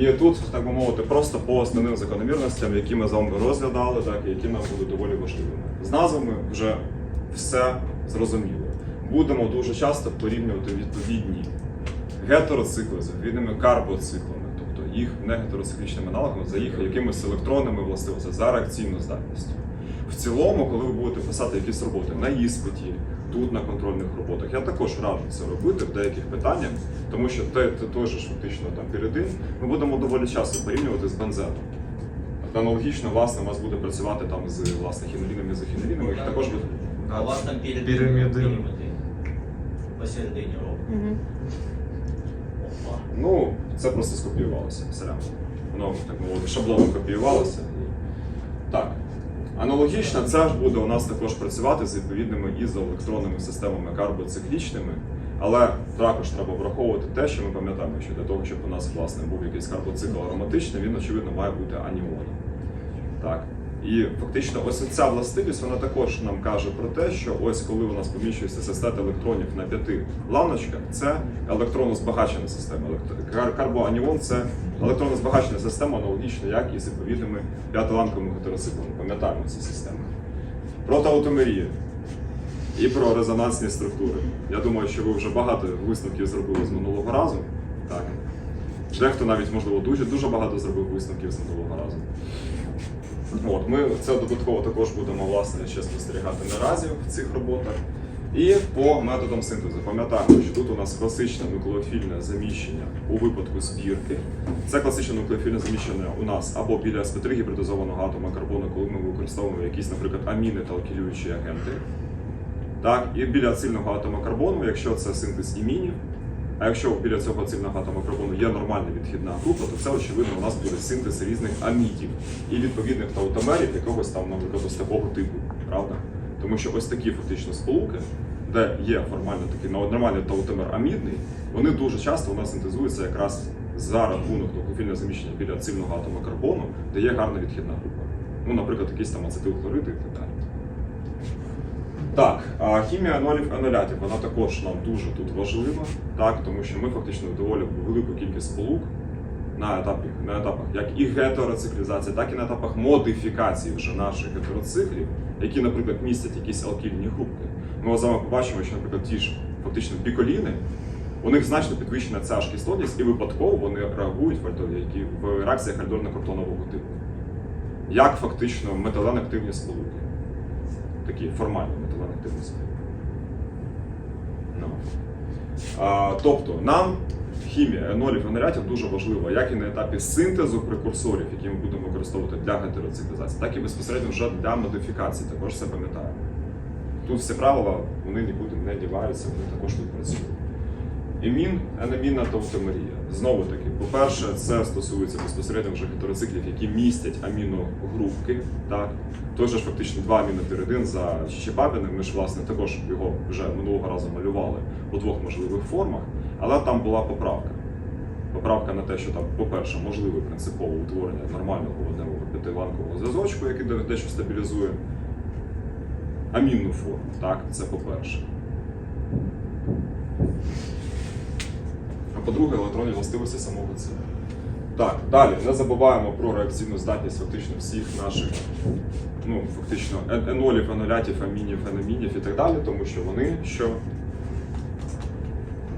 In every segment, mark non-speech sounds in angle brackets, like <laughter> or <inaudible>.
І тут, так би мовити, просто по основним закономірностям, які ми з вами розглядали, так, які нам будуть доволі важливими. З назвами вже все зрозуміло. Будемо дуже часто порівнювати відповідні гетероцикли з відповідними карбоциклами, тобто їх не гетероциклічними аналогами, за їх якимись електронними властивостями, за реакційну здатністю. В цілому, коли ви будете писати якісь роботи на іспиті, тут на контрольних роботах, я також раджу це робити в деяких питаннях, тому що те, те той же фактично там піридин ми будемо доволі часто порівнювати з бензеном. Аналогічно, власне, у вас буде працювати там з власне хінолінами, з хінолінами, їх також буде. А у вас там перед Посередині року. Угу. Ну, це просто скопіювалося. Воно, так мовити, шаблоном копіювалося. Так. Аналогічно, це ж буде у нас також працювати з відповідними ізоелектронними системами карбоциклічними, але також треба враховувати те, що ми пам'ятаємо, що для того, щоб у нас власне був якийсь карбоцикл ароматичний, він очевидно має бути аніоном. Так. І фактично, ось ця властивість вона також нам каже про те, що ось коли у нас поміщується система електронів на п'яти ланочках, це електронно збагачена система. Карбоаніон це електронно збагачена система, аналогічно як і з відповідними п'ятиланковими гетероциклами. Пам'ятаємо ці системи. Про таутомерію і про резонансні структури. Я думаю, що ви вже багато висновків зробили з минулого разу. Так. Дехто навіть, можливо, дуже дуже багато зробив висновків з минулого разу. От, ми це додатково також будемо власне ще спостерігати наразі в цих роботах. І по методам синтезу пам'ятаємо, що тут у нас класичне нуклеофільне заміщення у випадку збірки. Це класичне нуклеофільне заміщення у нас або біля sp3 гібридизованого атома карбону, коли ми використовуємо якісь, наприклад, аміни та алкілюючі агенти. Так, і біля цільного атома карбону, якщо це синтез імінів, а якщо біля цього цільного атома карбону є нормальна відхідна група, то це очевидно у нас буде синтез різних амідів і відповідних таутомерів якогось там, наприклад, ось такого типу, правда? Тому що ось такі фактично сполуки, де є формально такий нормальний таутомер амідний, вони дуже часто у нас синтезуються якраз за рахунок нуклеофільного заміщення біля цільного атома карбону, де є гарна відхідна група. Ну, наприклад, якісь там ацетилхлориди і так далі. Так, хімія анолів анолятів, вона також нам дуже тут важлива, так, тому що ми фактично доволі велику кількість сполук на етапі, на етапах як і гетероциклізації, так і на етапах модифікації вже наших гетероциклів, які, наприклад, містять якісь алкільні групки. Ми з вами побачимо, що, наприклад, ті ж фактично біколіни, у них значно підвищена ця ж кислотність, і випадково вони реагують в реакціях альдорно-картонового типу. Як фактично металенактивні сполуки такі формальні металоактивні сполуки. Ну. А, тобто нам хімія енолів енолятів дуже важлива, як і на етапі синтезу прекурсорів, які ми будемо використовувати для гетероциклізації, так і безпосередньо вже для модифікації. Також це пам'ятаємо. Тут всі правила вони нікуди не діваються, вони також тут працюють. Емін, енемінна таутомерія. Знову таки, по-перше, це стосується безпосередньо вже гетероциклів, які містять аміногрупки. Так? Той же ж фактично два амінопіридин за Чичипапіним. Ми ж власне також його вже минулого разу малювали у двох можливих формах, але там була поправка. Поправка на те, що там, по-перше, можливе принципове утворення нормального водневого п'ятиланкового зв'язочку, який дещо стабілізує амінну форму. Так, це по-перше. А по-друге, електронні властивості самого цілу. Так, далі не забуваємо про реакційну здатність фактично всіх наших, ну фактично ен- енолів, енолятів, амінів, енамінів і так далі, тому що вони що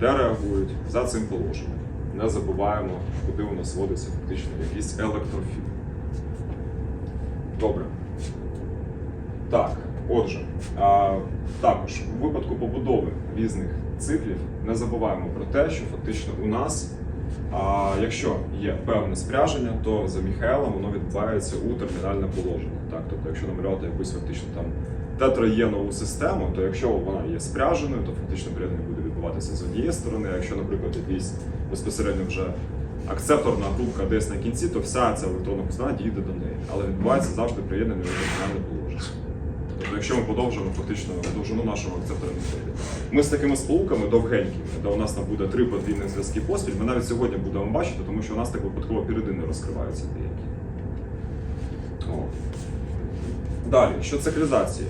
де реагують за цим положенням. Не забуваємо, куди у нас водиться фактично якийсь електрофіл. Добре. Так, отже, а, також у випадку побудови різних циклів не забуваємо про те, що фактично у нас, а, якщо є певне спряження, то за Міхаелом воно відбувається у термінальне положення. Так? Тобто, якщо намалювати якусь фактично там тетраєнову систему, то якщо вона є спряженою, то фактично приєднання буде відбуватися з однієї сторони. а Якщо, наприклад, якийсь безпосередньо вже акцепторна групка десь на кінці, то вся ця електронна постановка дійде до неї. Але відбувається завжди приєднання у термінальне положення. Тобто, якщо ми подовжимо фактично довжину нашого акцептора. Ми з такими сполуками довгенькими, де у нас там буде три подвійних зв'язки поспіль, ми навіть сьогодні будемо бачити, тому що у нас так випадково піридини розкриваються деякі. О. Далі, що циклізації.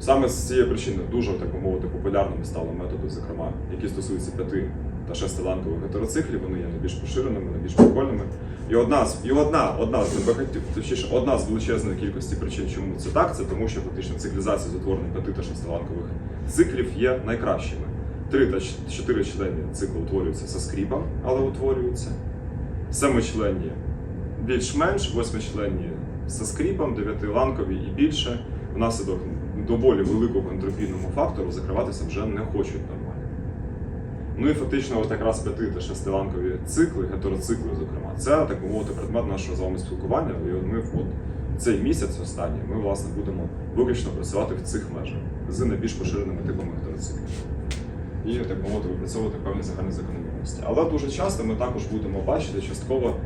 Саме з цієї причини дуже, так мовити, популярними стали методи, зокрема, які стосуються п'яти та шестиланкових гетероциклів, вони є найбільш поширеними, найбільш прикольними. І одна з і одна, одна з точніше, одна з величезної кількості причин, чому це так, це тому, що фактично циклізація з утворення п'яти та шестиланкових циклів є найкращими. Три та чотири члені циклу утворюються со скріпом, але утворюються. Семичленні більш-менш, восьмичленні зі скріпом, дев'ятиланкові і більше, внаслідок доволі великого ентропійному фактору закриватися вже не хочуть. Ну і фактично, от якраз п'яти та шестиланкові цикли, гетероцикли, зокрема, це так би мовити предмет нашого з вами спілкування. І от ми от цей місяць останній ми власне будемо виключно працювати в цих межах з найбільш поширеними типами гетероциклів. І так мовити, випрацьовувати певні загальні закономірності. Але дуже часто ми також будемо бачити частково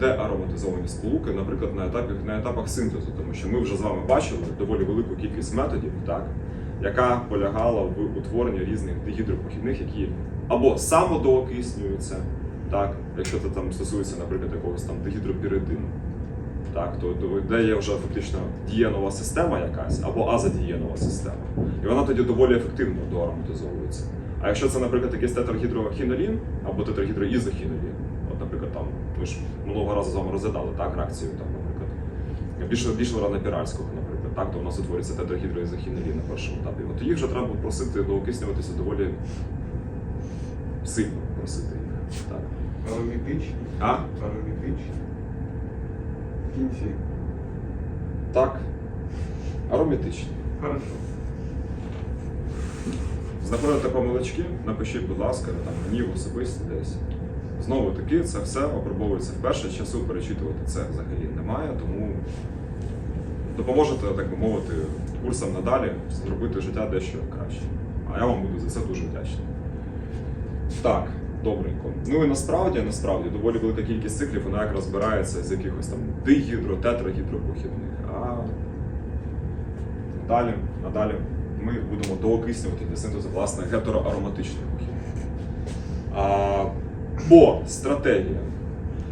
деароматизовані сполуки, наприклад, на етапах, на етапах синтезу, тому що ми вже з вами бачили доволі велику кількість методів, так, яка полягала в утворенні різних дегідропохідних, які або самодоокиснюються, так, якщо це там стосується, наприклад, якогось там дегідропіридину, так, то, то де є вже фактично дієнова система якась або азодієнова система. І вона тоді доволі ефективно доароматизовується. А якщо це, наприклад, якийсь тетрагідрохінолін або тетрагідроізохінолін, от, наприклад, там ми ж минулого разу з вами розглядали так, реакцію, там, наприклад, більше більше напіральського, наприклад, так, то у нас утворюється тетрагідроізохінолін на першому етапі. От їх вже треба просити доокиснюватися доволі сильно просити їх. Так. Аромітичні. А? Аромітичні. В кінці. Так. Ароматичні. Хорошо. Знаходите помилочки, напишіть, будь ласка, там мені в особисті десь. Знову таки, це все опробовується вперше. Часу перечитувати це взагалі немає, тому допоможете, так би мовити, курсам надалі зробити життя дещо краще. А я вам буду за це дуже вдячний. Так, добренько. Ну і насправді, насправді, доволі велика кількість циклів, вона якраз збирається з якихось там дигідро, тетрагідропохідних. А Далі, надалі ми будемо доокиснювати для синтезу власне гетероароматичних. А, бо стратегія.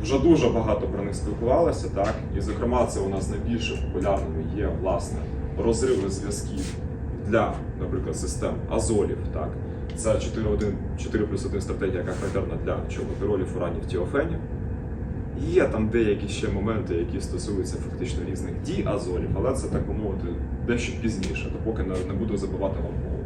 Вже дуже багато про них спілкувалося, так? І зокрема, це у нас найбільше популярними є власне розриви зв'язків для, наприклад, систем азолів. Так? Це 4, 4 плюс 1 стратегія, яка характерна для чорнопіролів, фуранів, тіофенів. Є там деякі ще моменти, які стосуються фактично різних діазолів, але це так би мовити дещо пізніше, допоки не, буду забивати вам голову.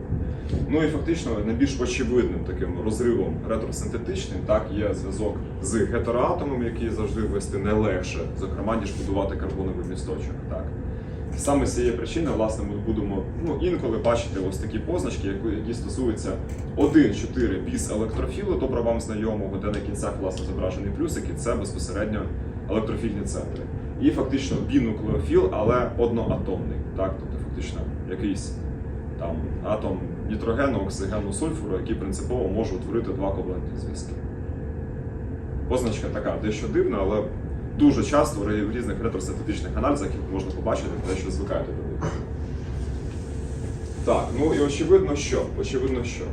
Ну і фактично найбільш очевидним таким розривом ретросинтетичним так є зв'язок з гетероатомом, який завжди вести легше, зокрема, ніж будувати карбоновий місточок. Так. Саме з цієї причини, власне, ми будемо ну, інколи бачити ось такі позначки, які, які стосуються 1-4 біс електрофілу, добре вам знайомого, де на кінцях власне зображені плюсики, це безпосередньо електрофільні центри. І фактично бінуклеофіл, але одноатомний. Так? Тобто фактично якийсь там атом нітрогену, оксигену, сульфуру, який принципово може утворити два коvalентні зв'язки. Позначка така дещо дивна, але дуже часто в різних ретросинтетичних аналізах їх можна побачити, те, що звикаєте до них. Так, ну і очевидно, що очевидно, що,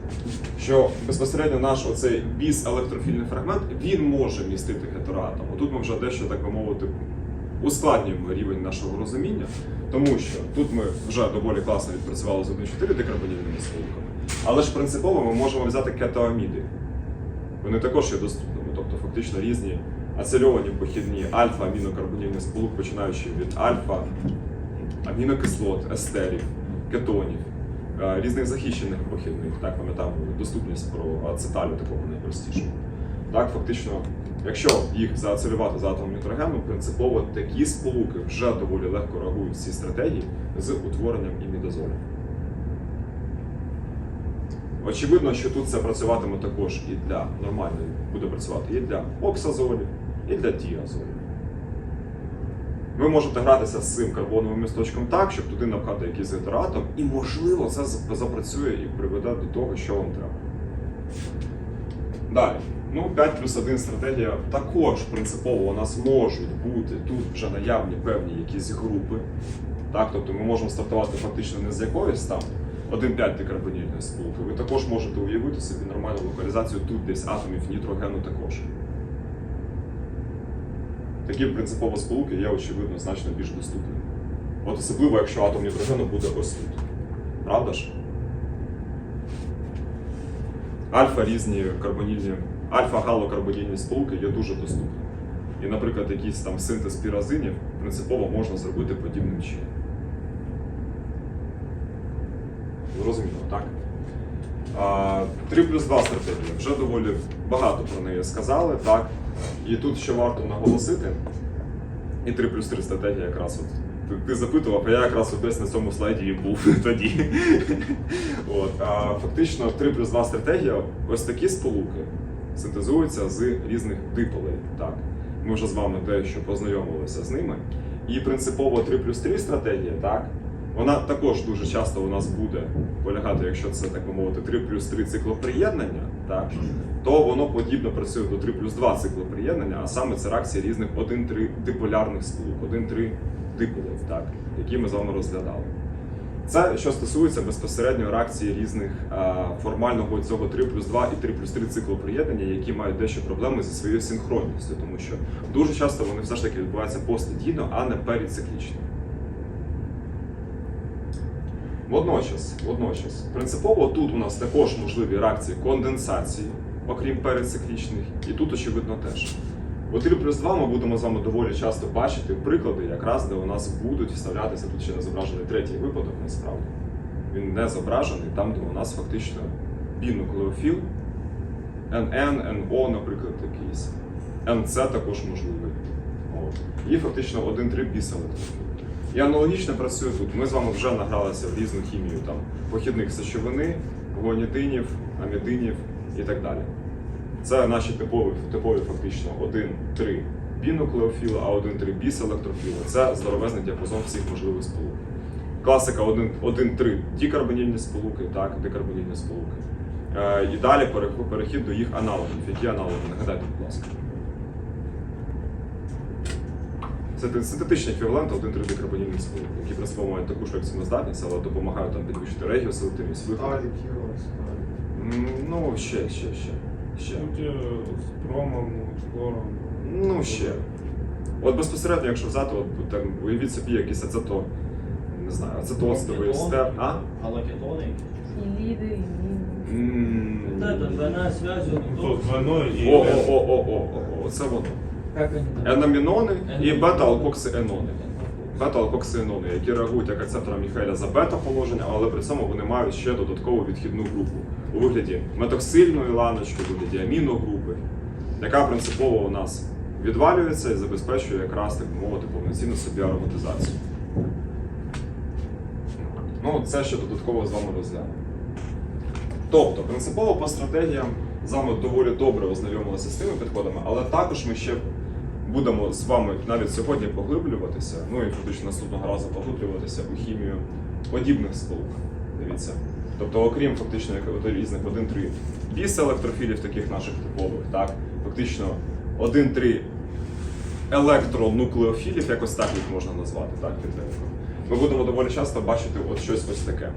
що безпосередньо наш оцей біс електрофільний фрагмент він може містити гетероатом. Тут ми вже дещо, так би мовити, ускладнюємо рівень нашого розуміння, тому що тут ми вже доволі класно відпрацювали з 1,4 декарбонільними сполуками, але ж принципово ми можемо взяти кетоаміди. Вони також є доступними, тобто фактично різні ацельовані похідні альфа-амінокарбонільних сполук, починаючи від альфа, амінокислот, естерів, кетонів, різних захищених похідних, так пам'ятаємо доступність про ацеталю такого найпростішого. Так, фактично, якщо їх заацелювати за атомом нітрогену, принципово такі сполуки вже доволі легко реагують в цій стратегії з утворенням імідозолів. Очевидно, що тут це працюватиме також і для нормальної, буде працювати і для оксазолів, і для діазолів. Ви можете гратися з цим карбоновим місточком так, щоб туди напхати якийсь гетератом, і можливо це запрацює і приведе до того, що вам треба. Далі. Ну, 5 плюс 1 стратегія також принципово у нас можуть бути тут вже наявні певні якісь групи. Так, тобто ми можемо стартувати фактично не з якоїсь там 1,5 декарбонільної сполуки. Ви також можете уявити собі нормальну локалізацію тут десь атомів нітрогену також. Такі принципово сполуки є, очевидно, значно більш доступними. От особливо, якщо атом нітрогену буде ось тут. Правда ж? альфа різні карбонільні, альфа-галокарбонільні сполуки є дуже доступними. І, наприклад, якийсь там синтез піразинів принципово можна зробити подібним чином. Зрозуміло, так? А, 3 плюс 2 стратегія. Вже доволі багато про неї сказали, так? І тут ще варто наголосити, і 3 плюс 3 стратегія якраз от. Ти, запитував, а я якраз десь на цьому слайді і був <laughs> тоді. от, а, фактично 3 плюс 2 стратегія, ось такі сполуки синтезуються з різних диполей. Так? Ми вже з вами дещо познайомилися з ними. І принципово 3 плюс 3 стратегія, так? Вона також дуже часто у нас буде полягати, якщо це так би мовити, 3 плюс 3 циклоприєднання, так, то воно подібно працює до 3 плюс 2 циклоприєднання, а саме це реакції різних 1-3 диполярних сполук, 1-3 диполів, так, які ми з вами розглядали. Це що стосується безпосередньо реакції різних а, формального цього 3 плюс 2 і 3 плюс 3 циклоприєднання, які мають дещо проблеми зі своєю синхронністю, тому що дуже часто вони все ж таки відбуваються постдійно, а не періциклічно. Водночас, водночас, принципово тут у нас також можливі реакції конденсації, окрім перециклічних, і тут, очевидно, теж. У 3 плюс 2 ми будемо з вами доволі часто бачити приклади, якраз де у нас будуть вставлятися, тут ще не зображений третій випадок, насправді. Він не зображений там, де у нас фактично бінуклеофіл, НН, НО, наприклад, якийсь. НЦ також можливий. І фактично 1-3 біселектрофіл. І аналогічно працює тут. Ми з вами вже награлися в різну хімію там, похідних сечовини, гонітинів, амідинів і так далі. Це наші типові, типові фактично 1-3 бінуклеофіли, а 1-3 біселектрофіли. Це здоровезний діапазон всіх можливих сполук. Класика 1-3 дікарбонільні сполуки, так, декарбонільні сполуки. Е, і далі перехід до їх аналогів. Які аналоги? Нагадайте, будь ласка. Це синтетичний еквівалент 1-3 декарбонільних сполук, які принципово мають таку ж реакційну здатність, але допомагають там підвищити Юра, Сталик. М, Ну, ще, ще, ще. ще. З промом, з хлором. Ну, ще. От безпосередньо, якщо взяти, от так, уявіть собі якийсь ацето, не знаю, ацетоцтовий стер. А? Галокетони. И лиды, и М, Вот это двойная связь. вот Тут двойной і О, о, о, о, о, о, оце воно. Енамінони і бета-алкоксиенони. Бета-алкоксиенони, які реагують як рецептора Міхеля за бета-положення, але при цьому вони мають ще додаткову відхідну групу у вигляді метоксильної ланочки, у вигляді аміногрупи, яка принципово у нас відвалюється і забезпечує якраз так мовити повноцінну собі ароматизацію. Ну, це ще додатково з вами розглянемо. Тобто, принципово по стратегіям з вами доволі добре ознайомилися з тими підходами, але також ми ще будемо з вами навіть сьогодні поглиблюватися, ну і фактично наступного разу поглиблюватися у хімію подібних сполук. Дивіться. Тобто, окрім фактично різних 1-3 біселектрофілів, таких наших типових, так, фактично 1-3 електронуклеофілів, якось так їх можна назвати, так, підтримку. Ми будемо доволі часто бачити от щось ось таке.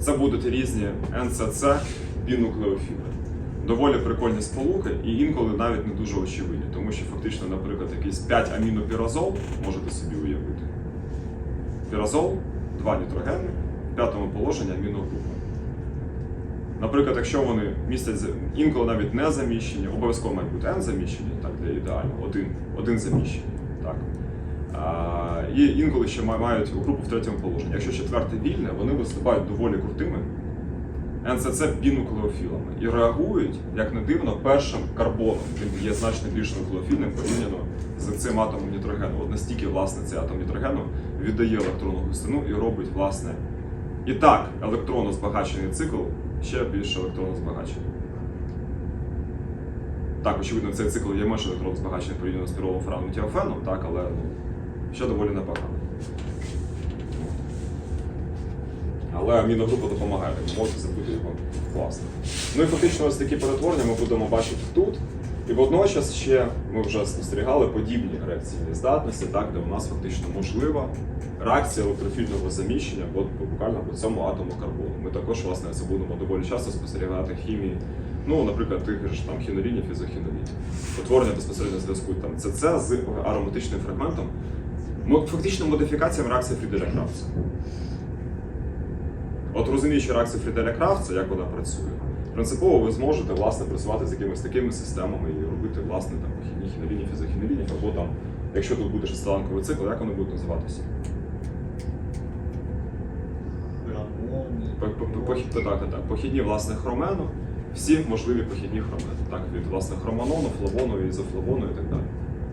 Це будуть різні НЦЦ бінуклеофіли. Доволі прикольні сполуки і інколи навіть не дуже очевидні, що фактично, наприклад, якийсь 5 амінопіразол можете собі уявити. Піразол, два нітрогени, в п'ятому положенні аміногрупа. Наприклад, якщо вони містять інколи навіть не заміщені, обов'язково мають бути N заміщені, так, для ідеального, один, один заміщений. Так. А, і інколи ще мають групу в третьому положенні. Якщо четверте вільне, вони виступають доволі крутими НЦЦ бінуклеофілами і реагують, як не дивно, першим карбоном. Він є значно більш нуклеофільним порівняно з цим атомом нітрогену. От настільки, власне, цей атом нітрогену віддає електронну густину і робить, власне, і так електронно збагачений цикл ще більш електронно збагачений. Так, очевидно, цей цикл є менш електронно збагачений порівняно з піролом франом тіофеном, так, але ну, ще доволі непогано. Але аміногрупа допомагає, мовити зробити його класно. Ну і фактично ось такі перетворення ми будемо бачити тут. І водночас ще ми вже спостерігали подібні реакційні здатності, так, де у нас фактично можлива реакція електрофільного заміщення буквально по цьому атому карбону. Ми також власне це будемо доволі часто спостерігати хімії, ну, наприклад, тих ж там хінолінів і захінолінів. Утворення безпосередньо зв'язку там ЦЦ з ароматичним фрагментом. Фактично модифікаціям реакції Фріделя Кравца. От розуміючи реакцію Фріделя Кравца, як вона працює, принципово ви зможете власне працювати з якимись такими системами і робити власне там похідні хіноліні, фізохіноліні, або там, якщо тут буде шестиланковий цикл, як вони будуть називатися? Так, так, так. Похідні власне хромену, всі можливі похідні хромени, так, від власне хроманону, флавону, ізофлавону і так далі.